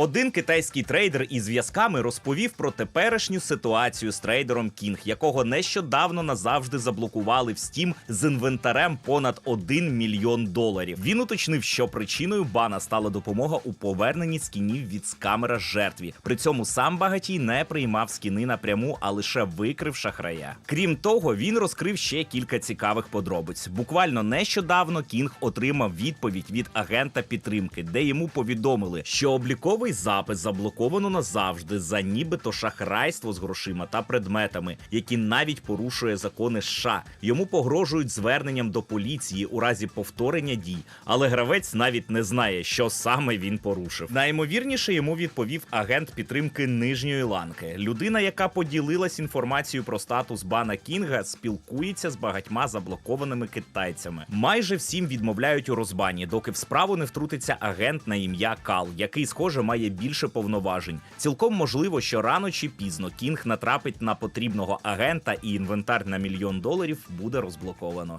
Один китайський трейдер із зв'язками розповів про теперішню ситуацію з трейдером Кінг, якого нещодавно назавжди заблокували в Steam з інвентарем понад 1 мільйон доларів. Він уточнив, що причиною бана стала допомога у поверненні скінів від скамера жертві. При цьому сам багатій не приймав скіни напряму, а лише викрив шахрая. Крім того, він розкрив ще кілька цікавих подробиць. Буквально нещодавно Кінг отримав відповідь від агента підтримки, де йому повідомили, що обліковий запис заблоковано назавжди за нібито шахрайство з грошима та предметами, які навіть порушує закони США. Йому погрожують зверненням до поліції у разі повторення дій, але гравець навіть не знає, що саме він порушив. Найімовірніше йому відповів агент підтримки нижньої ланки. Людина, яка поділилась інформацією про статус бана Кінга, спілкується з багатьма заблокованими китайцями. Майже всім відмовляють у розбані, доки в справу не втрутиться агент на ім'я Кал, який, схоже, має більше повноважень. Цілком можливо, що рано чи пізно Кінг натрапить на потрібного агента, і інвентар на мільйон доларів буде розблоковано.